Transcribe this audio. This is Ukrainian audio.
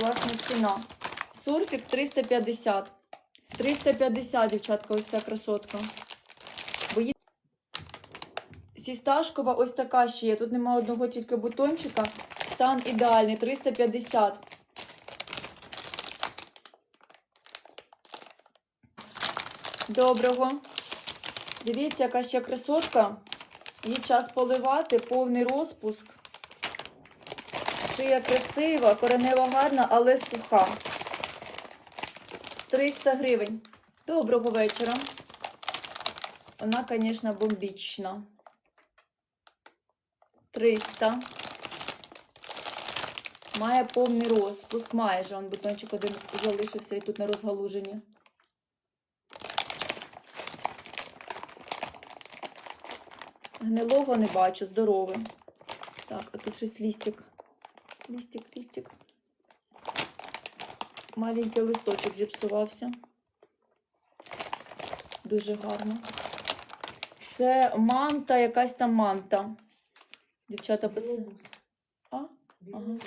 класна ціна. Сурфік 350. 350, дівчатка, ось ця красотка. Бої... Фісташкова ось така ще є. Тут нема одного тільки бутончика. Стан ідеальний, 350. Доброго. Дивіться, яка ще красотка. Її час поливати, повний розпуск. Шия красива, коренева гарна, але суха. 300 гривень. Доброго вечора. Вона, звісно, бомбічна. 300. Має повний розпуск. Майже он бутончик один залишився і тут на розгалуженні. Гнилого не бачу, здорове. Так, а тут щось лістик. Лістик, листик. Маленький листочок зіпсувався. Дуже гарно. Це манта, якась там манта. Дівчата пис... А? Ага.